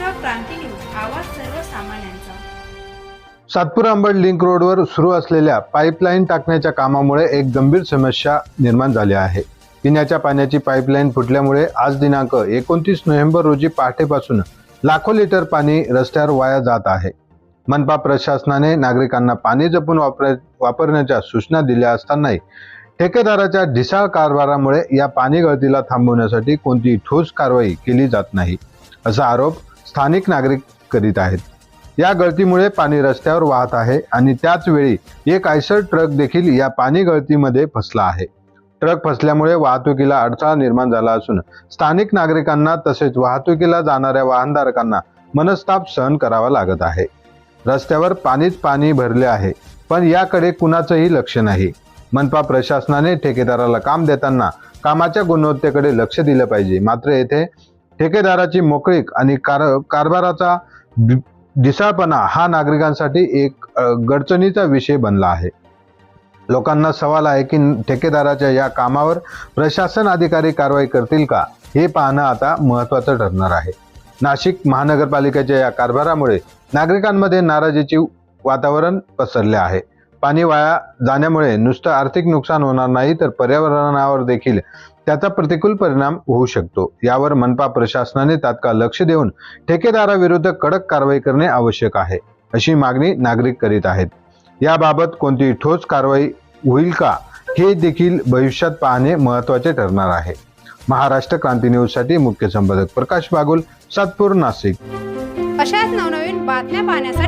आवाज सर्वसामान्यांचा. सातपुरा अंबड लिंक रोडवर सुरू असलेल्या पाईपलाईन टाकण्याच्या कामामुळे एक गंभीर समस्या निर्माण झाली आहे. पिण्याच्या पाण्याची पाईपलाईन फुटल्यामुळे आज दिनांक एकोणतीस नोव्हेंबर रोजी पहाटेपासून लाखो लिटर पाणी रस्त्यावर वाया जात आहे. मनपा प्रशासनाने नागरिकांना पाणी जपून वापर वापरण्याच्या सूचना दिल्या असतानाही ठेकेदाराच्या ढिसाळ कारभारामुळे या पाणी गळतीला थांबवण्यासाठी कोणतीही ठोस कारवाई केली जात नाही असा आरोप स्थानिक नागरिक करीत आहेत. या गळतीमुळे पाणी रस्त्यावर वाहत आहे आणि त्याच वेळी एक आयसर ट्रक देखील या पाणी गळतीमध्ये फसला आहे. ट्रक फसल्यामुळे वाहतुकीला अडथळा निर्माण झाला असून स्थानिक नागरिकांना तसेच वाहतुकीला जाणाऱ्या वाहनधारकांना मनस्ताप सहन करावा लागत आहे. रस्त्यावर पाणीच पाणी भरले आहे पण याकडे कुणाचंही लक्ष नाही. मनपा प्रशासनाने ठेकेदाराला काम देताना कामाच्या गुणवत्तेकडे लक्ष दिलं पाहिजे. मात्र येथे ठेकेदाराची मोकळीक आणि कार कारभाराचा ढिसाळपणा दिसाळपणा हा नागरिकांसाठी एक गडचणीचा विषय बनला आहे. लोकांना सवाल आहे की ठेकेदाराच्या या कामावर प्रशासन अधिकारी कारवाई करतील का? हे पाहणं आता महत्त्वाचं ठरणार आहे. नाशिक महानगरपालिकेच्या या कारभारामुळे नागरिकांमध्ये नाराजीची वातावरण पसरले आहे. पाणी वाया जाण्यामुळे नुसतं आर्थिक नुकसान होणार नाही तर पर्यावरणावर देखील त्याचा प्रतिकूल परिणाम होऊ शकतो. यावर मनपा प्रशासनाने तात्काळ लक्ष देऊन ठेकेदाराविरुद्ध कडक कारवाई करणे आवश्यक आहे अशी मागणी नागरिक करीत आहेत. याबाबत कोणती ठोस कारवाई होईल का हे देखील भविष्यात पाहणे महत्त्वाचे ठरणार आहे. महाराष्ट्र क्रांती न्यूजसाठी मुख्य संपादक प्रकाश बागुल सातपूर नाशिक. अशाच नवनवीन बातम्या पाहण्यासाठी